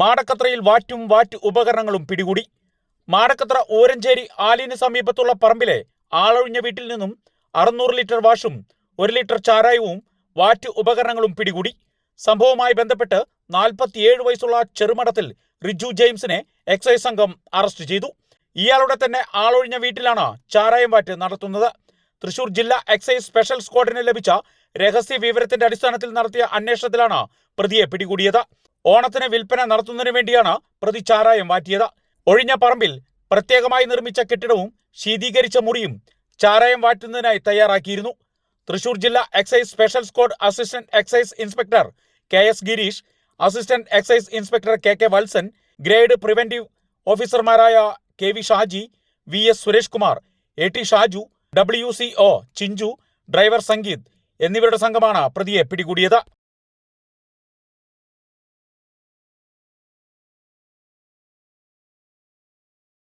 മാടക്കത്രയിൽ വാറ്റും വാറ്റ് ഉപകരണങ്ങളും പിടികൂടി. മാടക്കത്ര ഓരഞ്ചേരി ആലിന് സമീപത്തുള്ള പറമ്പിലെ ആളൊഴിഞ്ഞ വീട്ടിൽ നിന്നും അറുന്നൂറ് ലിറ്റർ വാഷും ഒരു ലിറ്റർ ചാരായവും വാറ്റ് ഉപകരണങ്ങളും പിടികൂടി. സംഭവവുമായി ബന്ധപ്പെട്ട് നാൽപ്പത്തിയേഴ് വയസ്സുള്ള ചെറുമടത്തിൽ റിജു ജെയിംസിനെ എക്സൈസ് സംഘം അറസ്റ്റ് ചെയ്തു. ഇയാളുടെ തന്നെ ആളൊഴിഞ്ഞ വീട്ടിലാണ് ചാരായം വാറ്റ് നടത്തുന്നത്. തൃശൂർ ജില്ലാ എക്സൈസ് സ്പെഷ്യൽ സ്ക്വാഡിന് ലഭിച്ച രഹസ്യ വിവരത്തിന്റെ അടിസ്ഥാനത്തിൽ നടത്തിയ അന്വേഷണത്തിലാണ് പ്രതിയെ പിടികൂടിയത്. ഓണത്തിന് വിൽപ്പന നടത്തുന്നതിനു വേണ്ടിയാണ് പ്രതി ചാരായം വാറ്റിയത്. ഒഴിഞ്ഞ പറമ്പിൽ പ്രത്യേകമായി നിർമ്മിച്ച കെട്ടിടവും ശീതീകരിച്ച മുറിയും ചാരായം വാറ്റുന്നതിനായി തയ്യാറാക്കിയിരുന്നു. തൃശൂർ ജില്ലാ excise special squad assistant excise inspector K S Girish assistant excise inspector K K Valsan grade preventive ഓഫീസർമാരായ K V Shaji V S Suresh Kumar A T Shaju W C O Chinchu driver Sangeeth എന്നിവരുടെ സംഘമാണ് പ്രതിയെ പിടികൂടിയത്.